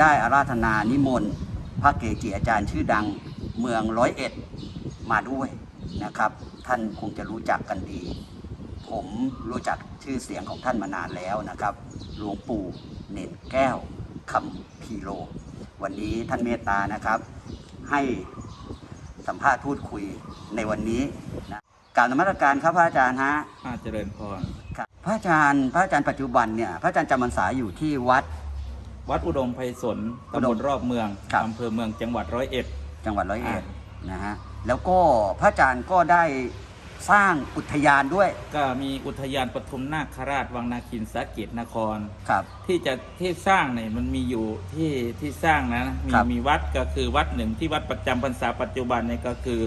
ได้อาราธนานิมนต์พระเกจิอาจารย์ชื่อดังเมืองร้อยเอ็ดมาด้วยนะครับ ท่านคงจะรู้จักกันดี ผมรู้จักชื่อเสียงของท่านมานานแล้วนะครับหลวงปู่เน่นแก้วคำพีโล วันนี้ท่านเมตตานะครับ ให้สัมภาษณ์พูดคุยในวันนี้นะกล่าวนมัสการครับพระอาจารย์ฮะอาเจริญพรครับพระอาจารย์ พระอาจารย์ปัจจุบันเนี่ยพระอาจารย์จำพรรษาอยู่ที่วัด วัดอุดมไพศลอุดตำบมลรอบเมืองครับ อำเภอเมืองจังหวัดร้อยเอ็ด จังหวัดร้อยเอ็ดอ่นะฮะแล้วก็พระอาจารย์ก็ได้สร้างอุทยานด้วยก็มีอุทยานปทุมนาคราชวังนาคินสาเกตนคร ครับ ที่จะที่สร้างเนี่ยมันมีอยู่ที่ที่สร้างนะมีครับ มีวัดก็คือวัดหนึ่งที่วัดประจำพรรษาปัจจุบันเนี่ยก็คือ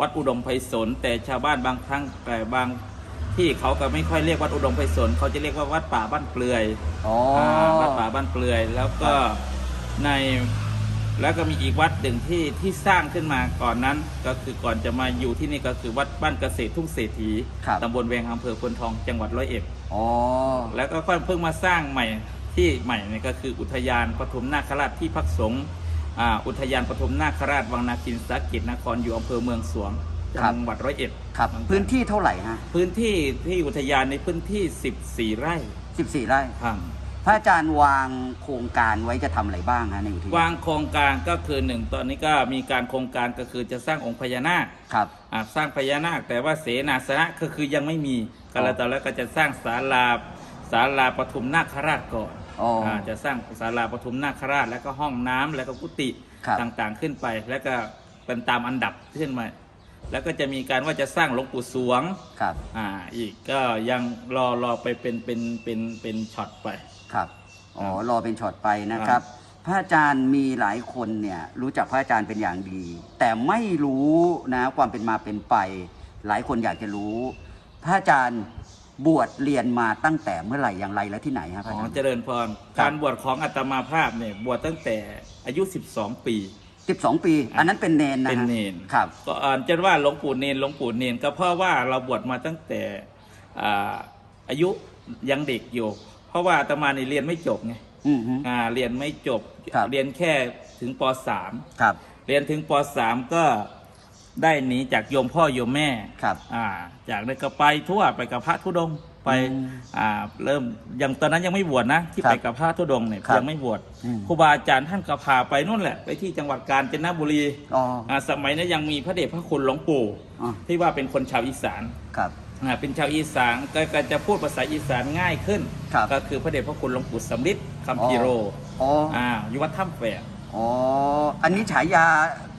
วัดอุดมไพศลแต่ชาวบ้านบางครั้งแต่บาง ที่เขาก็ไม่ค่อยเรียกวัดอุดมไพศลเขาจะเรียกว่าวัดป่าบ้านเปลือยอ๋ออ่าวัดป่าบ้านเปลือย แล้วก็ในแล้วก็มีอีกวัดหนึ่งที่ที่สร้างขึ้นมาก่อนนั้น ก็คือก่อนจะมาอยู่ที่นี่ก็คือวัดบ้านเกษตรทุ่งเศรษฐีครับ ตำบลแวงอำเภอพนทองจังหวัดร้อยเอ็ด อ๋อ แล้วก็เพิ่งมาสร้างใหม่ที่ใหม่เนี่ยก็คืออุทยานปฐมนาคราชที่พักสงฆ์อ่าอุทยานปฐมนาคราชวังนาคินสากิจนครอยู่อำเภอเมืองสวง จังหวัดร้อยเอ็ดครับพื้นที่เท่าไหร่ฮะพื้นที่ที่อุทยานในพื้นที่ 14 ไร่14 ไร่ ครับพระอาจารย์วางโครงการไว้จะทำอะไรบ้างฮะในอุทยานวางโครงการก็คือหนึ่งตอนนี้ก็มีการโครงการก็คือจะสร้างองค์พญานาคครับ อ่าสร้างพญานาค แต่ว่าเสนาสนะก็คือยังไม่มีก็แล้วตอนแรกก็จะสร้างศาลาศาลาปฐุมนาคราชก่อนอ๋ออ่าจะสร้างศาลาปฐุมนาคราช แล้วก็ห้องน้ำแล้วก็กุฏิครับ ต่างๆขึ้นไป แล้วก็เป็นตามอันดับขึ้นมา แล้วก็จะมีการว่าจะสร้างหลวงปู่สวงครับ อ่าอีกก็ยังรอรอไปเป็นเป็นเป็นเป็นช็อตไป ครับ อ๋อ รอเป็นช็อตไปนะครับ พระอาจารย์มีหลายคนเนี่ยรู้จักพระอาจารย์เป็นอย่างดี แต่ไม่รู้นะความเป็นมาเป็นไป หลายคนอยากจะรู้ พระอาจารย์บวชเรียนมาตั้งแต่เมื่อไหร่อย่างไรและที่ไหนครับพระอ๋อาอจารย์เจริญพรครับการบวชของอาตมาภาพเนี่ยบวชตั้งแต่อายุ 12 ปี สิบสองปี อันนั้นเป็นเนนนะฮะเป็นเนน ครับ ก็อ่านจะว่าหลวงปู่เนนหลวงปู่เนนก็เพราะว่าเราบวชมาตั้งแต่อ่าอายุยังเด็กอยู่ เพราะว่าอาตมาเนี่ยเรียนไม่จบไงอืมฮึ อ่าเรียนไม่จบครับ เรียนแค่ถึงป .3 ครับ เรียนถึงป .3 ก็ได้หนีจากโยมพ่อโยมแม่ครับ อ่า จากนั้นก็ไปทั่วไปกับพระธุดงค์ ไปอืมอ่าเริ่มยังตอนนั้นยังไม่บวชนะ ที่ครับไปกับพระธุดงค์เนี่ยครับยังไม่บวชอืม ครูบาอาจารย์ท่านก็พาไปนู่นแหละ ไปที่จังหวัดกาญจนบุรีอ๋ออ่าสมัยนั้นยังมีพระเดชพระคุณหลวงปู่อ๋อที่ว่าเป็นคนชาวอีสานครับ อ่าเป็นชาวอีสานก็ก็จะพูดภาษาอีสานง่ายขึ้น ครับ ก็คือพระเดชพระคุณหลวงปู่สำริดคำพีโรอ๋ออ่าอยู่วัดถ้ำแฝกอ๋อ อันนี้ฉายา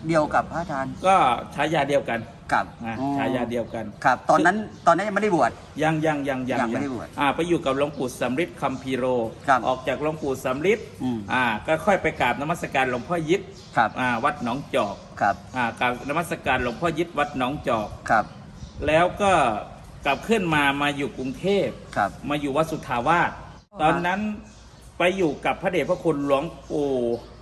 เดียวกับพระอาจารย์ ก็ฉายาเดียวกัน กับอ่าอ๋อ ฉายาเดียวกัน ครับ ตอนนั้นตอนนั้นยังไม่ได้บวช ยังยังยังยังยังไม่ได้บวชอ่าไปอยู่กับหลวงปู่สำริดคำพีโร ครับออกจากหลวงปู่สำริดอืม อ่าก็ค่อยไปกราบนมัสการหลวงพ่อยิดครับ อ่าวัดหนองจอกครับ อ่ากราบนมัสการหลวงพ่อยิดวัดหนองจอก ครับ แล้วก็กลับขึ้นมามาอยู่กรุงเทพ ครับ มาอยู่วัดสุทธาวาส ตอนนั้นไปอยู่กับพระเดชพระคุณหลวงปู่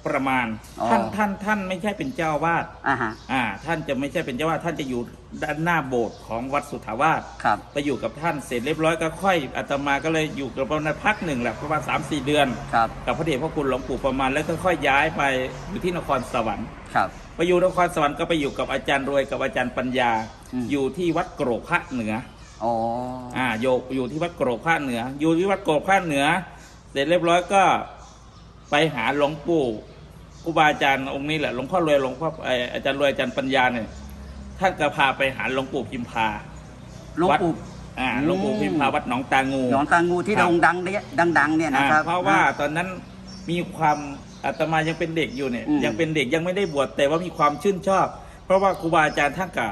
ประมาณ อ๋อ ท่านท่านท่านไม่ใช่เป็นเจ้าอาวาดอ่าฮะอ่า ท่านจะไม่ใช่เป็นเจ้าอาวาดท่านจะอยู่ด้านหน้าโบสถ์ของวัดสุทธาวาสครับ ไปอยู่กับท่านเสร็จเรียบร้อยก็ค่อยอาตมาก็เลยอยู่กับประมาณพักหนึ่งแหละประมาณสามสี่เดือน ครับ กับพระเดชพระคุณหลวงปู่ประมาณแล้วก็ค่อยย้ายไปอยู่ที่นครสวรรค์ ครับ ไปอยู่นครสวรรค์ก็ไปอยู่กับอาจารย์รวยกับอาจารย์ปัญญา อืม อยู่ที่วัดโกรกพระเหนือ อ๋ออ่าโยกอยู่ที่วัดโกรกพระเหนือ อยู่ที่วัดโกรกพระเหนือ เสร็จเรียบร้อยก็ไปหาหลวงปู่ ครูบาอาจารย์องค์นี้แหละหลวงพ่อรวยหลวงพ่อไอ้อาจารย์รวยอาจารย์ปัญญาเนี่ยท่านก็พาไปหาหลวงปู่พิมพาหลวงปู่อ่าหลวงปู่พิมพาวัดหนองตางูหนองตางูที่ครับโด่งดังเนี่ยดังๆเนี่ยนะอ่าครับเพราะว่าตอนนั้นมีความอาตมายังเป็นเด็กอยู่เนี่ยอืมยังเป็นเด็กยังไม่ได้บวชแต่ว่ามีความชื่นชอบ เพราะว่าครูบาอาจารย์ท่านก็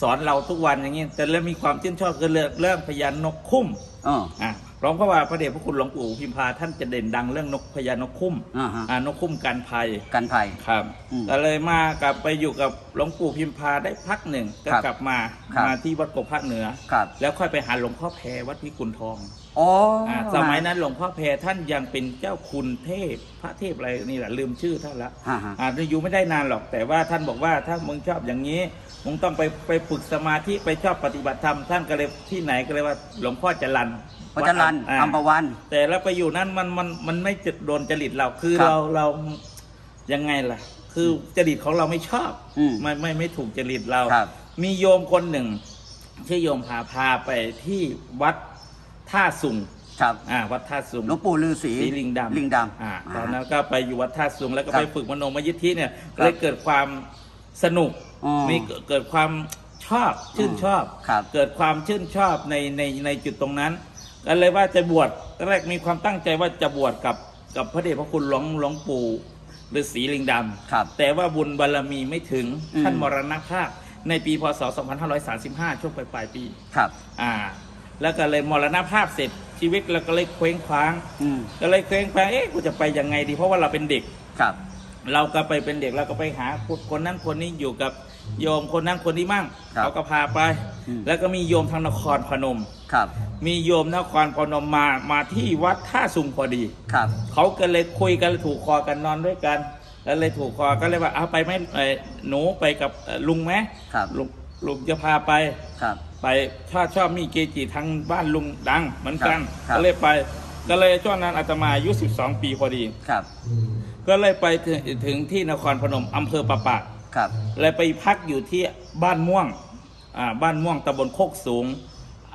สอนเราทุกวันอย่างนี้แต่เริ่มมีความชื่นชอบก็เรื่องเรื่องพญานกคุ้มอ๋ออ่า ร้องเพราะว่าพระเดชพระคุณหลวงปู่พิมพาท่านจะเด่นดังเรื่องนกพญานกคุ้มอ่าฮะ อ่านกคุ้มกันภัยกันภัย ครับอืมก็เลยมากลับไปอยู่กับหลวงปู่พิมพาได้พักหนึ่งก็ครับกลับมาครับ มาที่วัดกบพระเหนือ ครับแล้วค่อยไปหาหลวงพ่อแพรวัดพิกุลทองอ๋อออ่าสมัยนั้นหลวงพ่อแพรท่านยังเป็นเจ้าคุณเทพพระเทพอะไรนี่แหละลืมชื่อท่านละอ่าฮะอ่าอยู่ไม่ได้นานหรอกแต่ว่าท่านบอกว่าถ้ามึงชอบอย่างนี้ มึงต้องไปไปฝึกสมาธิไปชอบปฏิบัติธรรมท่านก็เลยที่ไหนก็เลยว่า หลวงพ่อจรันพระจรันอ่าอัมพวัน แต่แล้วไปอยู่นั้นมันมันมันไม่จะโดนจริตเราคือครับ เราเรายังไงล่ะ คือจริตของเราไม่ชอบอืม ไม่ไม่ไม่ถูกจริตเรา ครับ มีโยมคนหนึ่งชื่อโยมพาพาไปที่วัดท่าสุงครับอ่า วัดท่าสุง หลวงปู่ฤาษีสีลิงดำลิงดำอ่าตอนนั้นก็ไปอยู่วัดท่าสุงแล้วก็ครับไปฝึกมโนมยิทธิเนี่ยครับเลยเกิดความสนุก อ๋อ มีเกิดเกิดความชอบชื่นชอบ ครับเกิดความชื่นชอบในในในจุดตรงนั้น ก็เลยว่าจะบวชตอนแรกมีความตั้งใจว่าจะบวชกับกับพระเดชพระคุณหลวงหลวงปู่ฤาษีลิงดำครับแต่ว่าบุญบารมีไม่ถึงอืม ท่านมรณภาพในปีพศ 2535 ช่วงปลายปลายๆปี ครับ อ่า แล้วก็เลยมรณภาพเสร็จชีวิตเราก็เลยเคว้งคว้าง อืมก็เลยเคว้งคว้างเอ๊ะกูจะไปยังไงดีเพราะว่าเราเป็นเด็ก ครับ เราก็ไปเป็นเด็กเราก็ไปหาคนนั้นคนนี้อยู่กับโยมคนนั้นคนนี้มั่งครับเขาก็พาไป อืม แล้วก็มีโยมทางนครพนม ครับ มีโยมนครพนมมามาที่วัดท่าสุงพอดี ครับ เขาก็เลยคุยกันถูกคอกันนอนด้วยกัน แล้วเลยถูกคอก็เลยว่าเอาไปไหมเอ่อหนูไปกับเอ่อลุงไหมครับ ลุงลุงจะพาไป ครับ ไปถ้าชอบมีเกจิทางบ้านลุงดังเหมือนกันครับก็เลยไปก็เลยช่วงนั้นอาตมาอายุ12 ปีพอดี ครับ ก็เลยไปถึงถึงที่นครพนมอำเภอปะปากครับ เลยไปพักอยู่ที่บ้านม่วงอ่าบ้านม่วงตำบลโคกสูง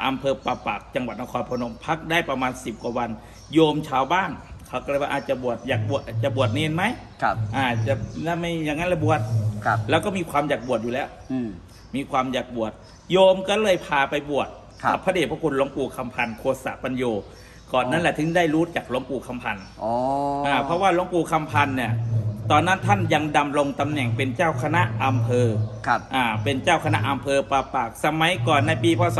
อำเภอปะปากจังหวัดนครพนมพักได้ประมาณ 10 กว่าวัน โยมชาวบ้านเขาก็เลยว่าอาจจะบวชอยากบวชจะบวชเนนไหมครับอ่าจะถ้าไม่อย่างนั้นเลยบวชครับ แล้วก็มีความอยากบวชอยู่แล้ว อืม มีความอยากบวชโยมก็เลยพาไปบวชครับ กับพระเดชพระคุณหลวงปู่คำพันธ์โคสะปัญโย ก่อนนั้นแหละถึงได้รู้จากหลวงปู่คำพันธ์อ๋อออ่าเพราะว่าหลวงปู่คำพันธ์เนี่ยตอนนั้นท่านยังดำรงตำแหน่งเป็นเจ้าคณะอำเภอครับ อ่าเป็นเจ้าคณะอำเภอปาปาก สมัยก่อนในปีพศ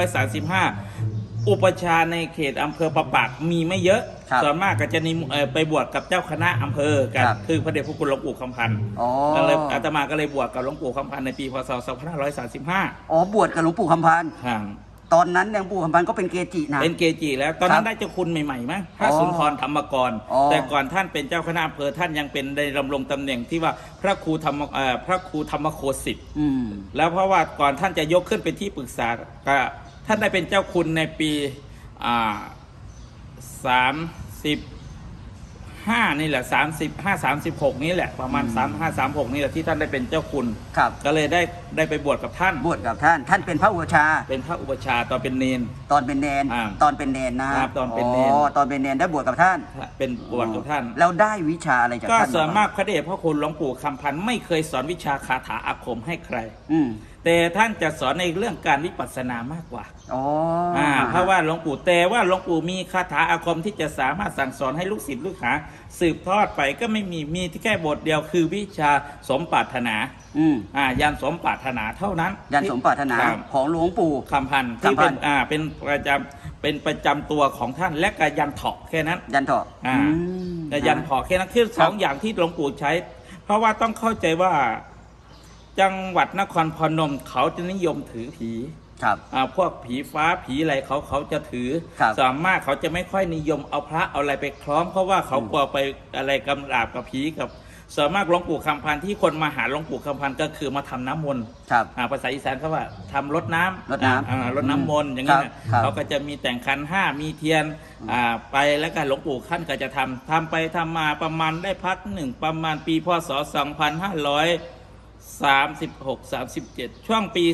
2535 อุปชฌาย์ในเขตอำเภอปาปากมีไม่เยอะ ครับส่วนมากก็จะนิมเอ่อไปบวชกับเจ้าคณะอำเภอกันครับ คือพระเดชพระคุณหลวงปู่คำพันธ์อ๋อก็เลยอาตมาก็เลยบวชกับหลวงปู่คำพันธ์ในปีพศ 2535อ๋อบวชกับหลวงปู่คำพานห่าง ตอนนั้นเนี่ยหลวงปู่คำพานก็เป็นเกจินะ เป็นเกจิแล้วตอนนั้ครันบได้เจ้าคุณใหม่ๆมั้งพระสุนทรธรรมกร อ๋อแต่ก่อนท่านเป็นเจ้าคณะอำเภอท่านยังเป็นได้ดำรงตำแหน่งที่ว่าพระครูธรรมเอ่อพระครูธรรมโคสิทธิ์อืม แล้วเพราะว่าก่อนท่านจะยกขึ้นเป็นที่ปรึกษาก็ท่านได้เป็นเจ้าคุณในปีอ่าสามสิบ ห้านี่แหละสามสิบห้าสามสิบหกนี่แหละประมาณอืมสามห้าสามหกนี่แหละที่ท่านได้เป็นเจ้าคุณ ครับก็เลยได้ได้ไปบวชกับท่าน บวชกับท่าน ท่านเป็นพระอุปชฌาย์เป็นพระอุปชฌาย์ตอนเป็นเนน ตอนเป็นเนนอ่าตอนเป็นเนนนะครับตอนเป็นเนนอ๋อตอนเป็นเนนได้บวชกับท่านเป็นบวชกับท่าน แล้วได้วิชาอะไรจากก็ท่านส่วนมากพระเดชพระคุณหลวงปู่คำพันธ์ไม่เคยสอนวิชาคาถาอาคมให้ใคร อืม แต่ท่านจะสอนในเรื่องการวิปัสสนามากกว่าอ๋ออ่า เพราะว่าหลวงปู่แต่ว่าหลวงปู่มีคาถาอาคมที่จะสามารถสั่งสอนให้ลูกศิษย์ลูกหาสืบทอดไปก็ไม่มีมีที่แค่บทเดียวคือวิชาสมปรารถนาอืมอ่ายันสมปรารถนาเท่านั้นยันสมปรารถนาครับของหลวงปู่ คำพันธ์ที่คำพัเป็นนธ์อ่าเป็นประจำเป็นประจำตัวของท่านและก็ยันเถาะแค่นั้น ยันเถาะอ่า อืม แต่ยันเถาะแค่นั้นคือสองอย่างที่หลวงปู่ใช้ เพราะว่าต้องเข้าใจว่า จังหวัดนครพนมเขาจะนิยมถือผีครับ อ่าพวกผีฟ้าผีอะไรเขาเขาจะถือครับส่วนมากเขาจะไม่ค่อยนิยมเอาพระเอาอะไรไปคล้อง เพราะว่าเขากลัวไปอะไรกำราบกับผีกับส่วนมากหลวงปู่คำพันธ์ที่คนมาหาหลวงปู่คำพันธ์ก็คือมาทำน้ำมนต์ครับอ่าภาษาอีสานเขาว่าทำรดน้ำรดน้ำอ่ารดน้ำมนต์อย่างนี้นะครับเขาก็จะมีแต่งขันห้ามีเทียนอ่าไปแล้วก็หลวงปู่ขั้นก็จะทำทำไปทำมาประมาณได้พักหนึ่งประมาณปีพศ 2500 36 37ช่วงปี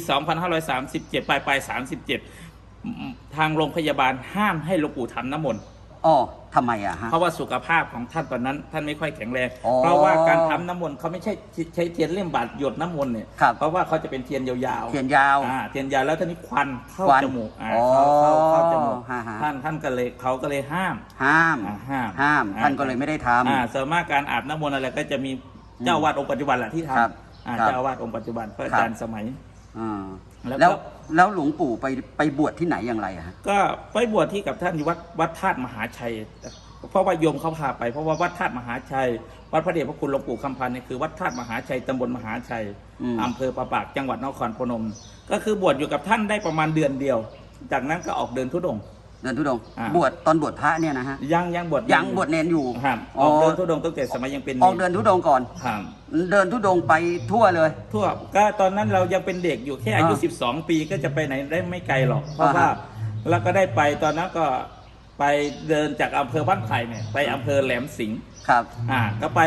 2537ปลายปลาย37อืมทางโรงพยาบาลห้ามให้หลวงปู่ทำน้ำมนต์อ๋อทำไมอะฮะ เพราะว่าสุขภาพของท่านตอนนั้น ท่านไม่ค่อยแข็งแรง อ๋อเพราะว่าการทำน้ำมนต์เขาไม่ใช่ใช้เทียนเล่มบาดหยดน้ำมนต์เนี่ยครับ เพราะว่าเขาจะเป็นเทียนยาวๆเทียนยาว อ่าเทียนยาวแล้วท่านี้ควันเข้าควันจมูกอ่าอ๋อเข้าเข้าเข้าจมูกฮะฮะ ท่านท่านก็เลยเขาก็เลยห้าม ห้าม อ่าห้ามห้าม อ่า ท่านก็เลยไม่ได้ทอ่าส่วนมากการอาบน้ำมนต์อะไรก็จะมีเจ้าอาวาดองค์ปัจจุบันแหละที่ทครับำ อ่าครับ เจ้าอาวาดองค์ปัจจุบันพระอาจารย์สมัยำอ่าแล้วก็ แล้วแล้วหลวงปู่ไปไปบวชที่ไหนอย่างไรอะฮะก็ไปบวชที่กับท่านอยู่วัดวัดธาตุมหาชัย เพราะว่าโยมเขาพาไปเพราะว่าวัดธาตุมหาชัย วัดพระเดชพระคุณหลวงปู่คำพันธ์เนี่ยคือวัดธาตุมหาชัยตำบลมหาชัยอืมอำเภอประปากจังหวัดนครพนม ก็คือบวชอยู่กับท่านได้ประมาณเดือนเดียว จากนั้นก็ออกเดินทุดงค์ เดินทุดงค์อ่า บวชตอนบวชพระเนี่ยนะฮะยังยังบวชยังบวชเนนอยู่ครับออ๋ออกเดินทุดงค์ตั้งแต่สมัยยังเป็นออกเดินทุดงค์ก่อน ครับ เดินทุดงค์ไปทั่วเลย ทั่วก็ตอนนั้นเรายังเป็นเด็กอยู่แค่อายุ อ่า12 ปีก็จะไปไหนได้ไม่ไกลหรอก เพราะอ่าฮะว่าเราก็ได้ไปตอนนั้นก็ไปเดินจากอำเภอบ้านไผ่เนี่ยไปอำเภอแหลมสิงห์ครับ อ่าก็ไป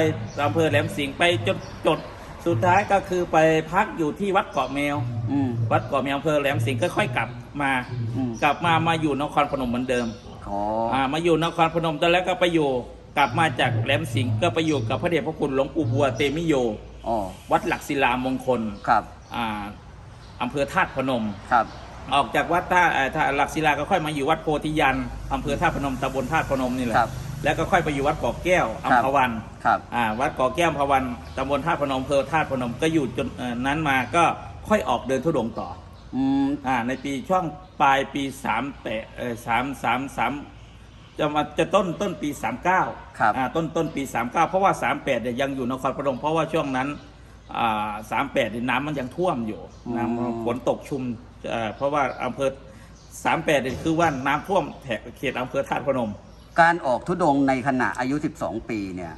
อำเภอแหลมสิงห์ไปจนจดสุดท้ายก็คือไปพักอยู่ที่วัดเกาะแมว อืม วัดเกาะแมวอำเภอแหลมสิงห์ก็ค่อยกลับ มา อืม กลับมามาอยู่นครพนมเหมือนเดิมขออ่ามาอยู่นครพนมตอนแรกก็ไปอยู่กลับมาจากแหลมสิงห์ก็ไปอยู่กับพระเดชพระคุณหลวงปู่บัวเตมิโย อ๋อวัดหลักศิลามงคลครับอ่าอำเภอธาตุพนม ครับออกจากวัดท่าเอ่อท่าหลักศิลาก็ค่อยมาอยู่วัดโพธิยันอำเภอธาตุพนมตำบลธาตุพนมนี่แหละครับ แล้วก็ค่อยไปอยู่วัดเกาะแก้วครัอับมพวันครับอ่าวัดเกาะแก้วอัมพวันตำบลธาตุพนมอำเภอธาตุพนมก็อยู่จนเอ่อนั้นมาก็ค่อยออกเดินทุดงค์ต่อ อืมอ่าในปีช่วงปลายปีสามแปดเออสามสามสามจะมาจะต้นต้นปีสามเก้าครับอ่าต้นต้นปีสามเก้าเพราะว่าสามแปดเนี่ยยังอยู่นครพนมเพราะว่าช่วงนั้นอ่าสามแปดน้ำมันยังท่วมอยู่อืมน้ำฝนตกชุมเอ่อเพราะว่าอำเภอสามแปดเนี่ยคือว่าน้ำท่วมแถบเขตอำเภอธาตุพนม การออกทุดงค์ในขณะอายุ 12 ปีเนี่ย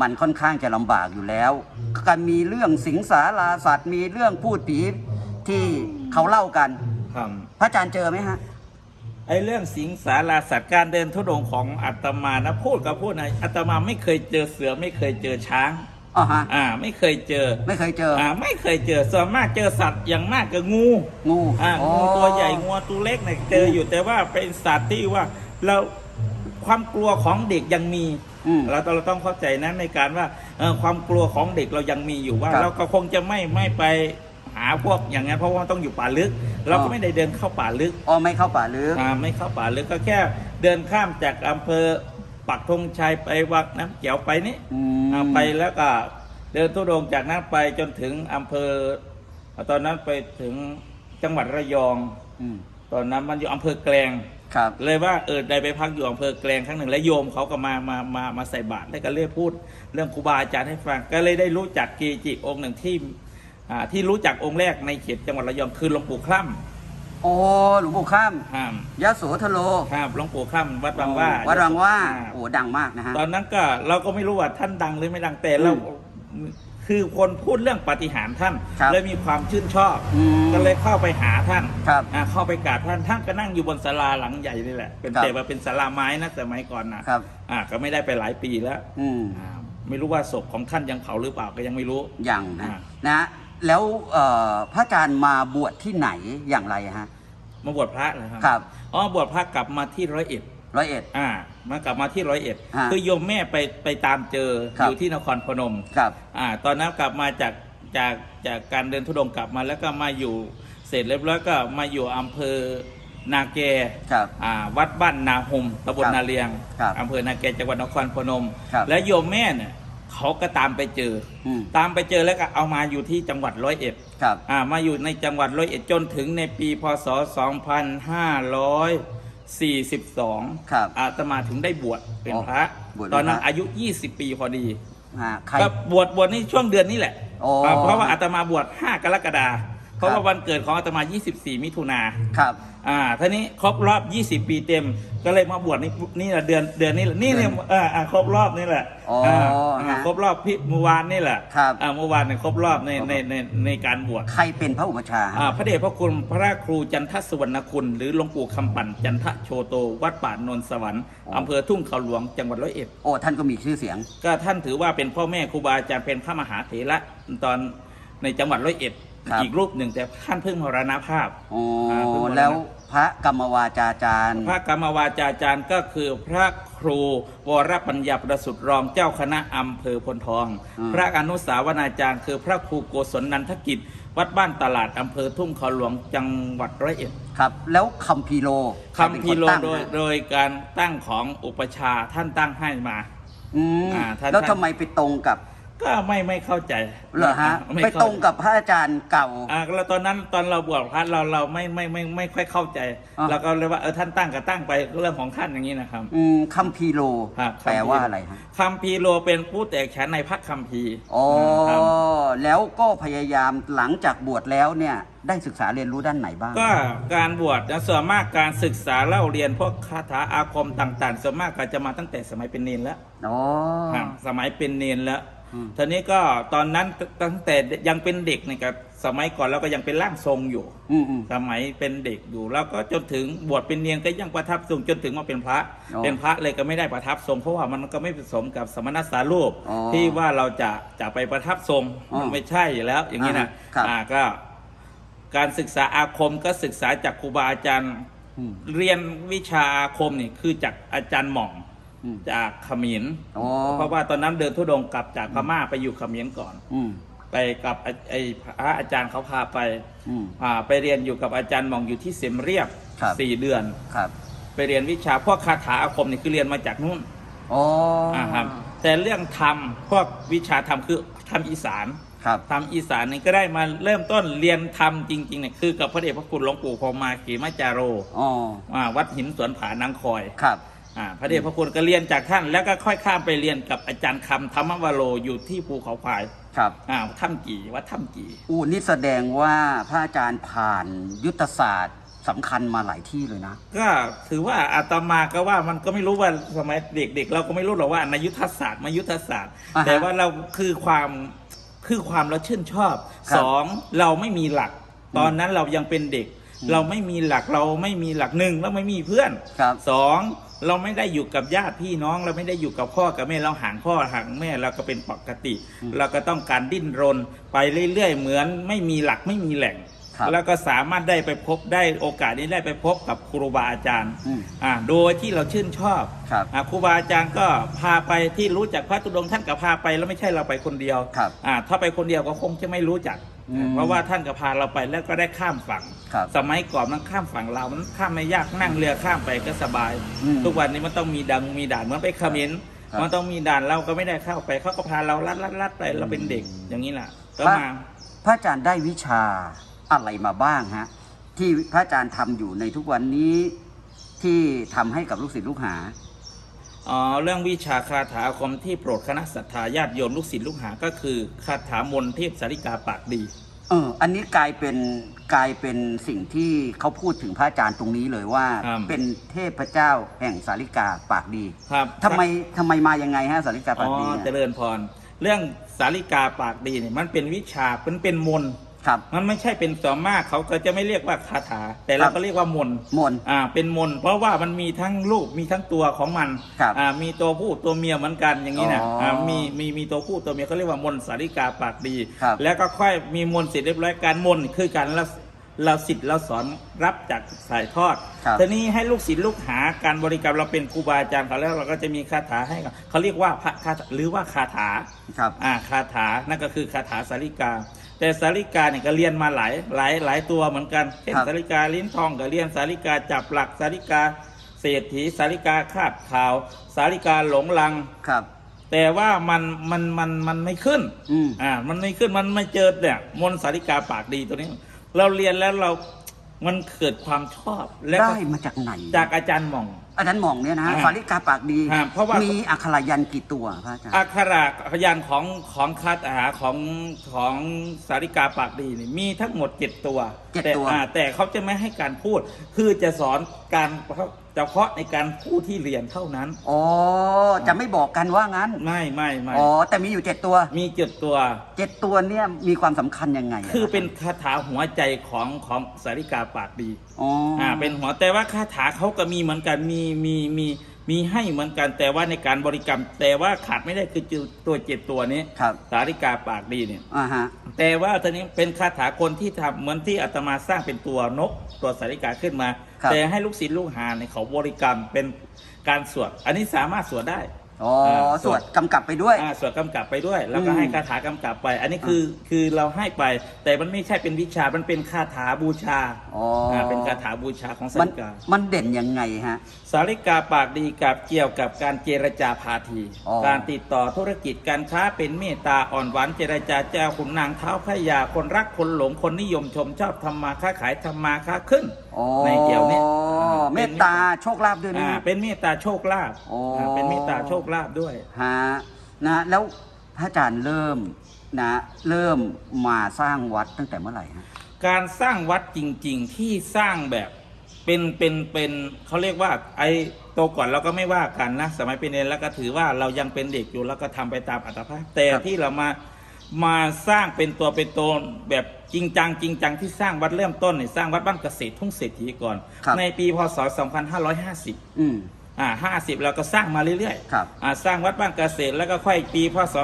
มันค่อนข้างจะลำบากอยู่แล้ว การมีเรื่องสิงสาราสัตว์มีเรื่องพูดผี ที่เขาเล่ากัน ครับพระอาจารย์เจอไหมฮะ ไอ้เรื่องสิงสาราสัตว์การเดินทุดงค์ของอาตมานะพูดกับพูดนะอาตมาไม่เคยเจอเสือไม่เคยเจอช้าง อ๋อฮะ อ่า ไม่เคยเจอไม่เคยเจอ อ่าไม่เคยเจอส่วนมากเจอสัตว์อย่างมากก็งูงูอ่าอ๋องูตัวใหญ่งูตัวเล็กเนี่ยเจออยู่แต่ว่าเป็นสัตว์ที่ว่าเราความกลัวของเด็กยังมี อืม เราเราต้องเข้าใจนะในการว่าเอ่อความกลัวของเด็กเรายังมีอยู่ว่า ครับเราก็คงจะไม่ไม่ไป หาพวกอย่างนั้นเพราะว่าต้องอยู่ป่าลึก เราก็อ๋อไม่ได้เดินเข้าป่าลึกอ๋อไม่เข้าป่าลึกอ่าไม่เข้าป่าลึกก็แค่เดินข้ามจากอำเภอปักธงชัยไปวักน้ำเขียวไปนี่อืมอ่าไปแล้วก็เดินทุดงค์จากนั้นไปจนถึงอำเภอ ตอนนั้นไปถึงจังหวัดระยอง อืมตอนนั้นมันอยู่อำเภอแกลง ครับ เลยว่าเออได้ไปพักอยู่อำเภอแกลงครั้งหนึ่งแล้วโยมเขาก็มามามามาใส่บาตรแล้วก็เรียกพูดเรื่องครูบาอาจารย์ให้ฟังก็เลยได้รู้จักเกจิองค์หนึ่งที่ อ่าที่รู้จักองค์แรกในเขตจังหวัดระยองคือหลวงปู่คล่โอ้หลวงปู่ข้ามำห้ามยะโสธโลครับหลวงปู่คล่ำวัดบางว่าวัดบางว่าอ่โอ้ดังมากนะฮะ ตอนนั้นก็เราก็ไม่รู้ว่าท่านดังหรือไม่ดังแต่เราอืมคือคนพูดเรื่องปาฏิหาริย์ท่านครับ เลยมีความชื่นชอบ อืมก็เลยเข้าไปหาท่าน ครับ อ่าเข้าไปกราบท่านท่านก็นั่งอยู่บนศาลาหลังใหญ่นี่แหละ เป็นครับ แต่ว่าเป็นศาลาไม้นะสมัยก่อนนะครับ อ่าก็ไม่ได้ไปหลายปีแล้วอืม อ่าไม่รู้ว่าศพของท่านยังเผาหรือเปล่าก็ยังไม่รู้ อย่างนะอ่า นะฮะ แล้วเอ่อพระอาจารย์มาบวชที่ไหนอย่างไรฮะ มาบวชพระเหรอครับครับ อ๋อบวชพระกลับมาที่ร้อยเอ็ดร้อยเอ็ด อ่า มากลับมาที่ร้อยเอ็ดฮะคือโยมแม่ไปไปตามเจอครับอยู่ที่นครพนม ครับ อ่า ตอนนั้นกลับมาจากจากจากการเดินทุดงค์กลับมาแล้วก็มาอยู่เสร็จเรียบร้อยก็มาอยู่อำเภอนาแกครับอ่าวัดบ้านนาหมตำบลครับนาเลียงครับอำเภอนาแกจังหวัดนครพนม ครับและโยมแม่เนี่ย เขาก็ตามไปเจออืมตามไปเจอแล้วก็เอามาอยู่ที่จังหวัดร้อยเอ็ดครับ อ่ามาอยู่ในจังหวัดร้อยเอ็ดจนถึงในปีพศ 2542ครับอาตมาถึงได้บวชเป็นอ๋อพระบวชเป็นตอนนั้นพระอายุ 20 ปีพอดีฮะใคร ก็บวชบวชนี่ช่วงเดือนนี้แหละโอ้อ่าเพราะว่าอาตมาบวช 5 กรกฎาคม เพราะครับว่าวันเกิดของอาตมา 24 มิถุนาครับ อ่าทีนี้ครบรอบ 20 ปีเต็ม ก็เลยมาบวชนี่นี่แหละเดือนเดือนนี้แหละนี่เนี่ยเดือนเอ่าอ่าครบรอบนี่แหละอ๋ออ่าอ่าฮะครบรอบพี่เมื่อวานนี่แหละครับ อ่าเมื่อวานเนี่ยครบรอบในในในในการบวช ใครเป็นพระอุปชฌาย์ฮะ อ่าพระเดชพระคุณพระครูจันทสุวรรณคุณ หรือหลวงปู่คำปั่นจันทโชโต วัดป่านนท์สวรรค์อ๋ออ อำเภอทุ่งเขาหลวงจังหวัดร้อยเอ็ด โอ้ท่านก็มีชื่อเสียง ก็ท่านถือว่าเป็นพ่อแม่ครูบาอาจารย์เป็นพระมหาเถระตอนในจังหวัดร้อยเอ็ด ครับ อีกรูปหนึ่งแต่ท่านเพิ่งมรณภาพ อ๋ออ่าเพิ่งมรณะแล้วพระกรรมวาจาจารย์ พระกรรมวาจาจารย์ก็คือพระครูวรปัญญาประสุทธิ์รองเจ้าคณะอำเภอพลทอง อืม พระอนุสาวนาจารย์ คือพระครูโกศลนันทกิจ วัดบ้านตลาดอำเภอทุ่งเขาหลวงจังหวัดร้อยเอ็ดครับ แล้วคัมภีร์โลใรเป็นคำพีโลตั้งโดยฮะโดยการตั้งของอุปชฌาย์ท่านตั้งให้มา อืมอ่าท่าน แล้วทำไมไปตรงกับ ก็ก็ไม่ไม่เข้าใจเหรอฮะ ม่ไปเข้าตรงกับพระอาจารย์เก่า อ่าแล้วตอนนั้นตอนเราบวชพระเราเราไม่ไม่ไม่ไม่ค่อยเข้าใจอ่า เราก็เลยว่าเออท่านตั้งก็ตั้งไปเรื่องของท่านอย่างนี้นะครับ อืมคัมภีร์โล ครับแปลว่าอะไรฮะคัมภีร์โลเป็นผู้แตกแขนในพระคัมภีร์อ๋อครับแล้วก็พยายามหลังจากบวชแล้วเนี่ย ได้ศึกษาเรียนรู้ด้านไหนบ้าง ก็การบวชนะส่วนมากการศึกษาเล่าเรียนพวกคาถาอาคมต่าง ๆ ส่วนมากก็จะมาตั้งแต่สมัยเป็นเนนแล้วอ๋อ ครับสมัยเป็นเนนแล้วอืม ทีนี้ก็ตอนนั้นตั้งแต่ยังเป็นเด็กเนี่ยกับสมัยก่อนเราก็ยังเป็นร่างทรงอยู่ อืมอืม สมัยเป็นเด็กอยู่แล้วก็จนถึงบวชเป็นเนียนก็ยังประทับทรงจนถึงมาเป็นพระ อ๋อเป็นพระเลยก็ไม่ได้ประทับทรง เพราะว่ามันก็ไม่ผสมกับสมณสารูปอ๋อที่ว่าเราจะจะไปประทับทรงอ๋อมันไม่ใช่อยู่แล้ว อย่างนี้นะครับอ่าก็ การศึกษาอาคมก็ศึกษาจากครูบาอาจารย์ อืม เรียนวิชาอาคมนี่คือจากอาจารย์หม่อง อืมจากเขมินอ๋อ เพราะว่าตอนนั้นเดินทุดงค์กลับจากพม่าไปอยู่เขมินก่อน อืมไปกับไอ้ไอ้พระอาจารย์เขาพาไปอืม อ่าไปเรียนอยู่กับอาจารย์หมองอยู่ที่เสมเรียบครับ สี่เดือน ครับไปเรียนวิชาพวกคาถาอาคมนี่คือเรียนมาจากนู่นอ๋อออ่าครับ แต่เรื่องธรรมพวกวิชาธรรมคือธรรมอีสาน ครับธรรมอีสานนี่ก็ได้มาเริ่มต้นเรียนธรรมจริงๆเนี่ยคือกับพระเดชพระคุณหลวงปู่พรหมาขีมาจาโรอ๋อ อ่าวัดหินสวนผานางคอย ครับ อ่าพระเดชพระคุณก็เรียนจากท่าน แล้วก็ค่อยข้ามไปเรียนกับอาจารย์คำธรรมวโรอยู่ที่ภูเขาควายครับอ่าถ้ำกี่วัดถ้ำกี่อู้นี่แสดงว่าพระอาจารย์ผ่านยุทธศาสตร์สำคัญมาหลายที่เลยนะ ก็ถือว่าอาตมาก็ว่ามันก็ไม่รู้ว่าสมัยเด็กๆเราก็ไม่รู้หรอกว่าในยุทธศาสตร์มายุทธศาสตร์ อ่าฮะแต่ว่าเราคือความคือความเราชื่นชอบครับสองเราไม่มีหลัก ตอนนั้นเรายังเป็นเด็กอืมเราไม่มีหลักเราไม่มีหลักหนึ่งเราไม่มีเพื่อนครับสอง เราไม่ได้อยู่กับญาติพี่น้อง เราไม่ได้อยู่กับพ่อกับแม่เราห่างพ่อห่างแม่เราก็เป็นปกติอืมเราก็ต้องการดิ้นรน ไปเรื่อยๆ เหมือนไม่มีหลักไม่มีแหล่ง ครับแล้วก็สามารถได้ไปพบได้โอกาสนี้ได้ไปพบกับครูบาอาจารย์อืมอ่าโดยที่เราชื่นชอบครับอ่าครูบาอาจารย์ก็พาไปที่รู้จักพระตุดงค์ท่านก็พาไปแล้วไม่ใช่เราไปคนเดียวครับอ่าถ้าไปคนเดียวก็คงจะไม่รู้จัก อืมเพราะว่าท่านก็พาเราไปแล้วก็ได้ข้ามฝั่ง ครับสมัยก่อนมันข้ามฝั่งเราวมันข้ามไม่ยากนั่งเรือข้ามไปก็สบาย อืม ทุกวันนี้มันต้องมีดังมีด่านเหมือนไปเขมรครับมันต้องมีด่านเราก็ไม่ได้เข้าไปเขาก็พาเราลัดลัดลัดไปเราเป็นเด็กอย่างนี้แหละก็พระ มา พระอาจารย์ได้วิชา อะไรมาบ้างฮะที่พระอาจารย์ทำอยู่ในทุกวันนี้ที่ทำให้กับลูกศิษย์ลูกหาอ๋อเรื่องวิชาคาถาอาคมที่โปรดคณะศรัทธาญาติโยมลูกศิษย์ลูกหาก็คือคาถามนต์เทพสาริกาปากดีเอออันนี้กลายเป็นกลายเป็นสิ่งที่เขาพูดถึงพระอาจารย์ตรงนี้เลยว่าครับเป็นเทพเจ้าแห่งสาริกาปากดีครับทำไมทำไมมายังไงฮะสาริกาอ๋ปากดีอเนี่ยเจริญพร เรื่องสาริกาปากดีเนี่ยมันเป็นวิชามันเป็นมนต์ ครับ มันไม่ใช่เป็นสอมากเขาก็จะไม่เรียกว่าคาถา แต่คเรารับก็เรียกว่ามนต์มนต์ อ่าเป็นมนต์เพราะว่ามันมีทั้งลูกมีทั้งตัวของมันครับอ่ามีตัวผู้ตัวเมียเหมือนกันอย่างนี้นะอ๋ออ่ามีมีมีตัวผู้ตัวเมียเขาเรียกว่ามนต์สาริกาปากดี ครับแล้วก็ค่อยมีมนต์เสร็จเรียบร้อยการมนต์คือการเราเราสิทธิ์เราสอนรับจากสายทอดครับทีนี้ให้ลูกศิษย์ลูกหาการบริกรรมเราเป็นครูบาอาจารย์เขาแล้วเราก็จะมีคาถาให้กับเขาเรียกว่าพระคาถาหรือว่าคาถา ครับ อ่าคาถา นั่นก็คือคาถาสาริกา แต่สาริกาเนี่ยก็เรียนมาหลายหลายหลายตัวเหมือนกันเช่นครับสาริกาลิ้นทองก็เรียนสาริกาจับหลักสาริกาเศรษฐีสาริกาคาดข่าว สาริกาหลงลังครับ แต่ว่ามันมันมันมันไม่ขึ้นอืมอ่ามันไม่ขึ้นมันไม่เจอเนี่ยมนต์สาริกาปากดีตัวนี้ เราเรียนแล้วเรามันเกิดความชอบและก็ได้มาจากไหนจากอาจารย์หม่อง อาจารย์หมองเนี่ยนะฮะอ่าสาริกาปากดีอ่าเพราะว่า มีมีอักขระยันต์กี่ตัวพระอาจารย์อักขระพยานของของคาถาของของสาริกาปากดีนี่มีทั้งหมดเจ็ดตัวเจ็ดแต่ตัว อ่าแต่เขาจะไม่ให้การพูด คือจะสอนการ เฉพาะในการพูดที่เรียนเท่านั้น อ๋อ จะไม่บอกกันว่างั้น ไม่ไม่ไม่อ๋อ แต่มีอยู่เจ็ดตัว มีเจ็ดตัวเจ็ดตัวเนี่ยมีความสำคัญยังไงะคือเป็นคาถาหัวใจของของสาริกาปากดี อ๋อออ่า เป็นหัวแต่ว่าคาถาเขาก็มีเหมือนกัน มีมีมีมี ให้เหมือนกันแต่ว่าในการบริกรรม แต่ว่าขาดไม่ได้คือตัวเจ็ดตัวนี้ครับ สาริกาปากดีเนี่ยอ่าฮะ แต่ว่าตอนนี้เป็นคาถาคนที่ทำเหมือนที่อาตมาสร้างเป็นตัวนก ตัวสาริกาขึ้นมา ครับ แต่ให้ลูกศิษย์ลูกหาในยเขาบริกรรมเป็นการสวด อันนี้สามารถสวดได้ อ๋ออ่าสวดกำกับไปด้วยอ่าสวดกำกับไปด้วย แล้วก็อืมให้คาถากำกับไป อันนี้คือคือเราให้ไป แต่มันไม่ใช่เป็นวิชา มันเป็นคาถาบูชาอ๋ออ่าเป็นคาถาบูชาของสามันริกา มันเด่นยังไงฮะ สาริกาปากดีกับเกี่ยวกับการเจรจาพาที อ๋อ การติดต่อธุรกิจการค้าเป็นเมตตาอ่อนหวานเจรจาเจ้าขุนนางเท้าพระยาคนรักคนหลงคนนิยมชมชอบทำมาค้าขายทำมาค้าขึ้น อ๋อในเกี่ยวนี้เมตตาโชคลาภด้วยไหมอ่าฮะ เป็นเมตตาโชคลาภอ๋ออ่าเป็นเมตตาโชคลาภด้วย ฮะนะแล้วพระอาจารย์เริ่มนะเริ่มมาสร้างวัดตั้งแต่เมื่อไหร่ฮะ การสร้างวัดจริง ๆ ที่สร้างแบบเป็นเป็นเป็นเขาเรียกว่า ไอ้โตก่อนเราก็ไม่ว่ากันนะ สมัยเป็นเนรแล้วก็ถือว่าเรายังเป็นเด็กอยู่แล้วก็ทำไปตามอัตภาพ แต่ครับ ที่เรามา มาสร้างเป็นตัวเป็นตนแบบจริงจังจริงจังที่สร้างวัดเริ่มต้นเนี่ยสร้างวัดบ้านเกษตรทุ่งเศรษฐีก่อน ครับ ในปีพศ 2550 อืม อ่า50เราก็สร้างมาเรื่อยๆครับอ่าสร้างวัดบ้านเกษตรแล้วก็ค่อยปีพศ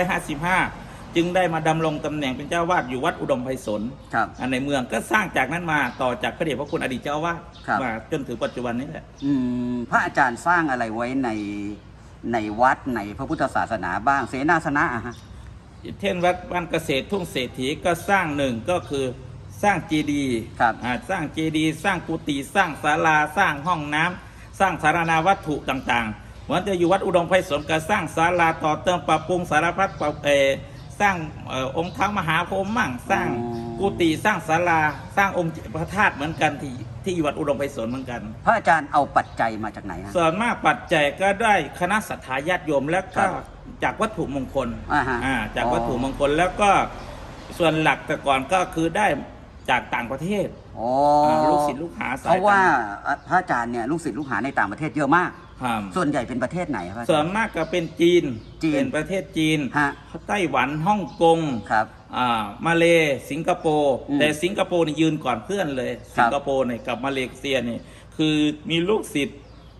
2555 จึงได้มาดำรงตำแหน่งเป็นเจ้าวาดอยู่วัดอุดมไพศาลครับอ่าในเมืองก็สร้างจากนั้นมาต่อจากพระเดชพระคุณอดีตเจ้าอาวาดครับ มาจนถึงปัจจุบันนี้แหละ อืมพระอาจารย์สร้างอะไรไว้ในในวัดในพระพุทธศาสนาบ้างเสนาสนะอะฮะ เช่นวัดบ้านเกษตรทุ่งเศรษฐีก็สร้างหนึ่งก็คือสร้างเจดีย์ครับอ่าสร้างเจดีย์สร้างกุฏิสร้างศาลาสร้างห้องน้ำสร้างสารนาวัตถุต่างๆเหมือนจะอยู่วัดอุดมไพศาลก็สร้างศาลาต่อเติมปรับปรุงสารพัดปรับเออสร้างเอ่อองค์ท้ามหาพรหมมั่งสร้างอ๋อ กุฏิสร้างศาลาสร้างองค์พระธาตุเหมือนกันที่ ที่อยู่วัดอุดมไพศาลเหมือนกัน พระอาจารย์เอาปัจจัยมาจากไหนฮะ ส่วนมากปัจจัยก็ได้คณะสัตยาญาติโยมและครัก็บจากวัตถุมงคลอ่าฮะอ่าจากอ๋อวัตถุมงคลแล้วก็ส่วนหลักแต่ก่อนก็คือได้จากต่างประเทศ อ๋ออ่าลูกศิษย์ลูกหาสาย เพราะว่าพระอาจารย์เนี่ยลูกศิษย์ลูกหาในต่างประเทศเยอะมาก ครับส่วนใหญ่เป็นประเทศไหนครับส่วนมากก็เป็นจีนจีนเป็นประเทศจีนฮะ ไต้หวันฮ่องกง ครับ อ่ามาเลสิงคโปร์อืมแต่สิงคโปร์นี่ยืนก่อนเพื่อนเลย ครับ สิงคโปร์เนี่ยกับมาเลเซียนี่คือมีลูกศิษย์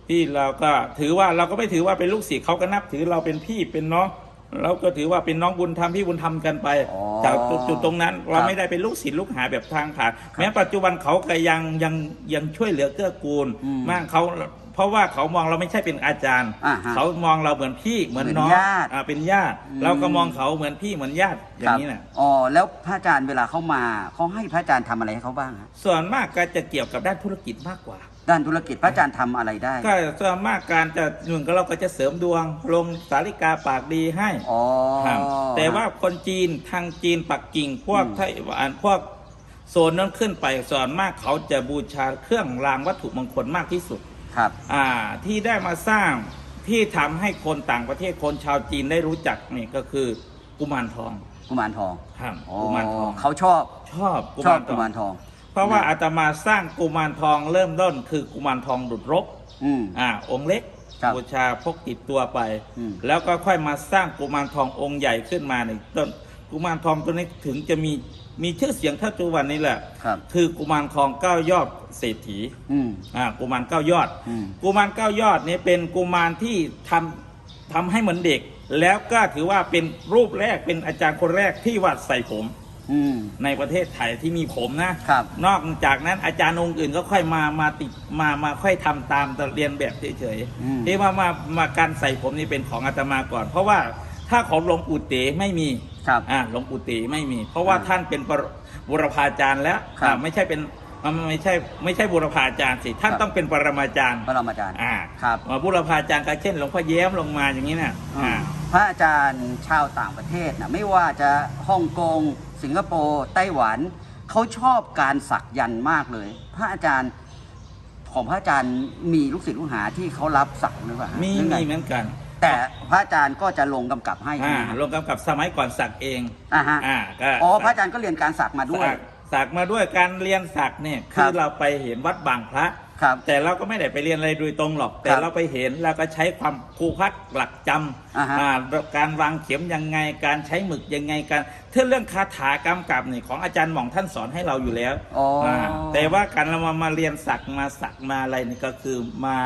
ที่เราก็ถือว่าเราก็ไม่ถือว่าเป็นลูกศิษย์เขาก็นับถือเราเป็นพี่เป็นน้องเราก็ถือว่าเป็นน้องบุญธรรมพี่บุญธรรมกันไป อ๋อจากจุดจุดตรงนั้นเราครับไม่ได้เป็นลูกศิษย์ลูกหาแบบทางผ่านแม้ปัจจุบันเขาก็ยังยังยังช่วยเหลือเกื้อกูลอืม มากเขา เพราะว่าเขามองเราไม่ใช่เป็นอาจารย์ อ่าฮะเขามองเราเหมือนพี่เหมือนเหมือนน้องญาติอ่าเป็นญาติ อืม เราก็มองเขาเหมือนพี่เหมือนญาติอย่างนี้นะอ๋อแล้วพระอาจารย์เวลาเขามาเขาให้พระอาจารย์ทำอะไรให้เขาบ้างฮะส่วนมากก็จะเกี่ยวกับด้านธุรกิจมากกว่า ด้านธุรกิจพระอาจารย์ทำอะไรได้ ก็ส่วนมากการจะหนึ่งก็เราก็จะเสริมดวง ลงสาริกาปากดีให้อ๋อ ครับแต่ว่าคนจีนทางจีนปักกิ่งพวกอืม ไต้หวันพวกโซนนั้นขึ้นไปส่วนมากเขาจะบูชาเครื่องรางวัตถุมงคลมากที่สุด ครับ อ่าที่ได้มาสร้างที่ทำให้คนต่างประเทศคนชาวจีนได้รู้จักนี่ก็คือกุมารทองกุมารทองครับอ๋อกุมารทองเขาชอบชอบกุชอมาบรทกุอง มารทอง เพราะว่าอาตมาสร้างกุมารทองเริ่มต้นคือกุมารทองดุดรกอืม อ่าองค์เล็กครับบูชาพกติดตัวไป อืม แล้วก็ค่อยมาสร้างกุมารทององค์ใหญ่ขึ้นมาในต้นกุมารทองตัวนี้ถึงจะมี มีชื่อเสียงเท่าจุวันนี้แหละ ครับคือกุมารทองเก้ายอดเศรษฐีอืม อ่ากุมารเก้ายอด อืม กุมารเก้ายอดนี้เป็นกุมารที่ทำทำให้เหมือนเด็ก แล้วก็ถือว่าเป็นรูปแรกเป็นอาจารย์คนแรกที่วาดใส่ผม อืม ในประเทศไทยที่มีผมนะครับ นอกจากนั้นอาจารย์องค์อื่นก็ค่อยมามาติดมามาค่อยทำตามเรียนแบบเฉยอืม ๆที่ว่ามามาการใส่ผมนี่เป็นของอาตมาก่อน เพราะว่าถ้าของหลวงปู่เต๋ไม่มี ครับอ่าหลวงปู่เต๋ไม่มี เพราะว่าอ่าท่านเป็นปรบุรพาจารย์แล้วครับอ่าไม่ใช่เป็นมันไม่ใช่ไม่ใช่บุรพาจารย์สิท่านครับต้องเป็นปรมาจารย์ พระรามอาจารย์อ่าครับมาบุรพาจารย์ก็เช่นหลวงพ่อแย้มลงมาอย่างนี้น่ะอ่า พระอาจารย์ชาวต่างประเทศนะไม่ว่าจะฮ่องกง สิงคโปร์ไต้หวันเขาชอบการสักยันต์มากเลย พระอาจารย์ของพระอาจารย์มีลูกศิษย์ลูกหาที่เขารับสักหรือเปล่าฮะมีหรือไง มีเหมือนกัน แต่พระอาจารย์ก็จะลงกำกับให้ใช่อ่าไหมฮะลงกำกับสมัยก่อนสักเองอ่าฮะอ่าก็อ๋อพระอาจารย์ก็เรียนการสักมาด้วย สักสักมาด้วยการเรียนสักเนี่ยครัคืบอเราไปเห็นวัดบางพระครับแต่เราก็ไม่ได้ไปเรียนอะไรโดยตรงหรอก แต่ครับเราไปเห็นแล้วก็ใช้ความครูพักหลักจอ่าฮะำอ่าการวางเข็มยังไง การใช้หมึกยังไงการเท่าเรื่องคาถากำกับนี่ของอาจารย์หม่องท่านสอนให้เราอยู่แล้วอ๋ออ่าแต่ว่าการเรามามาเรียนสักมาสักมาอะไรนี่ก็คือมา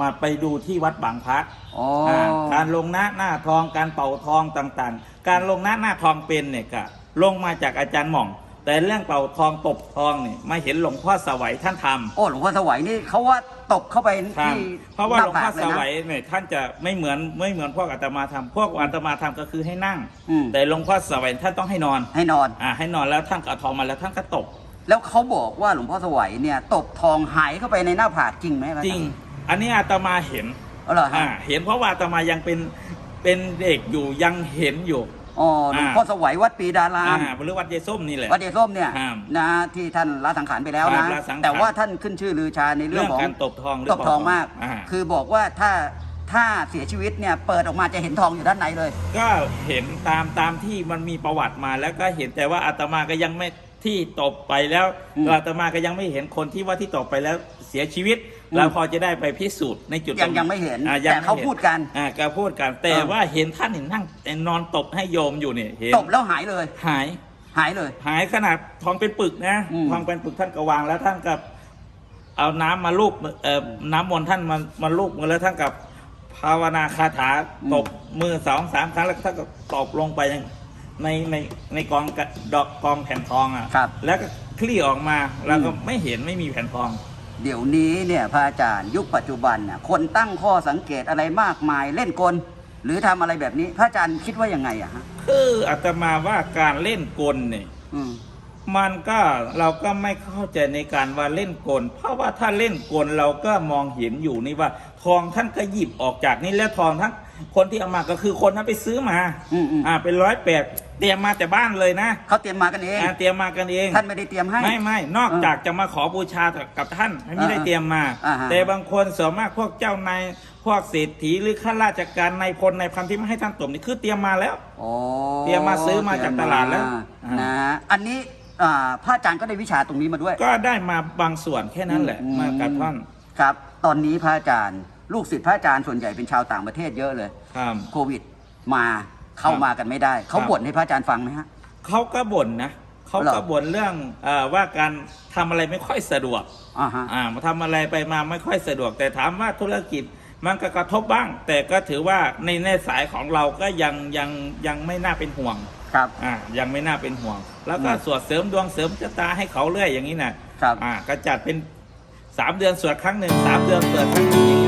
มาไปดูที่วัดบางพระอ๋ออาการลงหน้าหน้าทองการเป่าทองต่างๆ การลงหน้าหน้าทองเป็นเนี่ยก็ลงมาจากอาจารย์หม่อง แต่เรื่องเป่าทองตบทองนี่มาเห็นหลวงพ่อสวัยท่านทำ โอ้หลวงพ่อสวัยนี่เขาว่าตบเข้าไปครับที่เพราะว่าหหน้ลวงพ่อผกสเนะวัยเนี่ยท่านจะไม่เหมือนไม่เหมือนพวกอาตมาทำพวกอาตมาทำก็คือให้นั่ง อืมแต่หลวงพ่อสวัยท่านต้องให้นอนให้นอน อ่าให้นอนแล้วท่านก็เอาทองมาแล้วท่านก็ตบแล้วเขาบอกว่าหลวงพ่อสวัยเนี่ย ตบทองหายเข้าไปในหน้าผากจริงไหมคบจริง อันนี้อาตมาเห็นอ๋อเหรออ่าฮะเห็นเพราะว่าอาตมายังเป็นเป็นเด็กอยู่ยังเห็นอยู่ อ๋อหลวงพ่อสวัยวัดปีดารามอ่าหรือวัดเยส้มนี่แหละ วัดเดชส้มเนี่ยครับนะที่ท่านละสังขารไปแล้วครันะ บละสังขารแต่ว่าท่านขึ้นชื่อลือชาในเรื่เรื่อองงของการตบทองหรืตบทองมาก อ่า คือบอกว่าถ้าถ้าเสียชีวิตเนี่ยเปิดออกมาจะเห็นทองอยู่ด้านในเลย ก็เห็นตามตามที่มันมีประวัติมาแล้วก็เห็นแต่ว่าอาตมาก็ยังไม่ที่ตบไปแล้วอืมอาตมาก็ยังไม่เห็นคนที่ว่าที่ตบไปแล้วเสียชีวิตอืม เราพอจะได้ไปพิสูจน์ในจุดยังตรยังไม่เห็น อ่แต่เขาไม่ห็พูดกัน อ่าก็พูดกัน แต่อ่าว่าเห็นท่านนี่นั่งนอนตบให้โยมอยู่เนี่ยเห็นตบแล้วหายเลย หาย หายเลย หายขนาดทองเป็นปึกนะอืม ทองเป็นปึกท่านก็วางแล้วท่านกับเอาน้ำมาลูบเอ่อน้ำมนต์ท่านมามาลูบมือแล้วท่านกับภาวนาคาถาตบมือสองสามครั้งแล้วท่านก็ตบลงไปในในในกองกระดอกกองแผ่นทองอะครับแล้วก็คลี่ออกมาแล้วก็อืมไม่เห็นไม่มีแผ่นทอง เดี๋ยวนี้เนี่ยพระอาจารย์ยุคปัจจุบันน่ะคนตั้งข้อสังเกตอะไรมากมายเล่นกล หรือทำอะไรแบบนี้ พระอาจารย์คิดว่ายังไงอะฮะคืออาตมาว่าการเล่นกลเนี่ยอืมมันก็เราก็ไม่เข้าใจในการว่าเล่นกล เพราะว่าถ้าเล่นกลเราก็มองเห็นอยู่นี่ว่า ทองท่านก็หยิบออกจากนี่แล้วทองทั้ง คนที่เอามาก็คือคนนั้นไปซื้อมาอืมอืมอ่าเป็นร้อยแปดเตรียมมาแต่บ้านเลยนะเขาเตรียมมากันเอง อ่าเตรียมมากันเอง ท่านไม่ได้เตรียมให้ ไม่ไม่นอกจากจะมาขอบูชากับท่านไม่ได้อ่าเตรียมมา อ่าฮะ แต่บางคนส่วนมากพวกเจ้านายพวกเศรษฐีหรือข้าราชการนายพลนายพันที่ไม่ให้ท่านตบนี่คือเตรียมมาแล้ว โอ้เตรียมมาซื้อมาจากตลาดแล้วเตรียมอ่ามนะฮะอันนี้อ่าพระอาจารย์ก็ได้วิชาตรงนี้มาด้วย ก็ได้มาบางส่วนแค่นั้นแหละ อืม มากับท่าน ครับ ตอนนี้พระอาจารย์ ลูกศิษย์พระอาจารย์ส่วนใหญ่เป็นชาวต่างประเทศเยอะเลยครับ โควิดมาเข้ามากันไม่ได้ เขาครับ บ่นให้พระอาจารย์ฟังไหมฮะ เขาก็บ่นนะเขาเหรก็อบ่นเรื่องเออว่าการทำอะไรไม่ค่อยสะดวก อ่าฮะ อ่ามาทำอะไรไปมาไม่ค่อยสะดวก แต่ถามว่าธุรกิจมันก็กระทบบ้าง แต่ก็ถือว่าในในสายของเราก็ยังยังยังไม่น่าเป็นห่วงครับ อ่ายังไม่น่าเป็นห่วง แล้วก็อืมสวดเสริมดวงเสริมชะตาให้เขาเรื่อยอย่างนี้นะครับ อ่าก็จัดเป็นสามเดือนสวดครั้งหนึ่งสามเดือนสวดครั้งหนึ่งอย่าง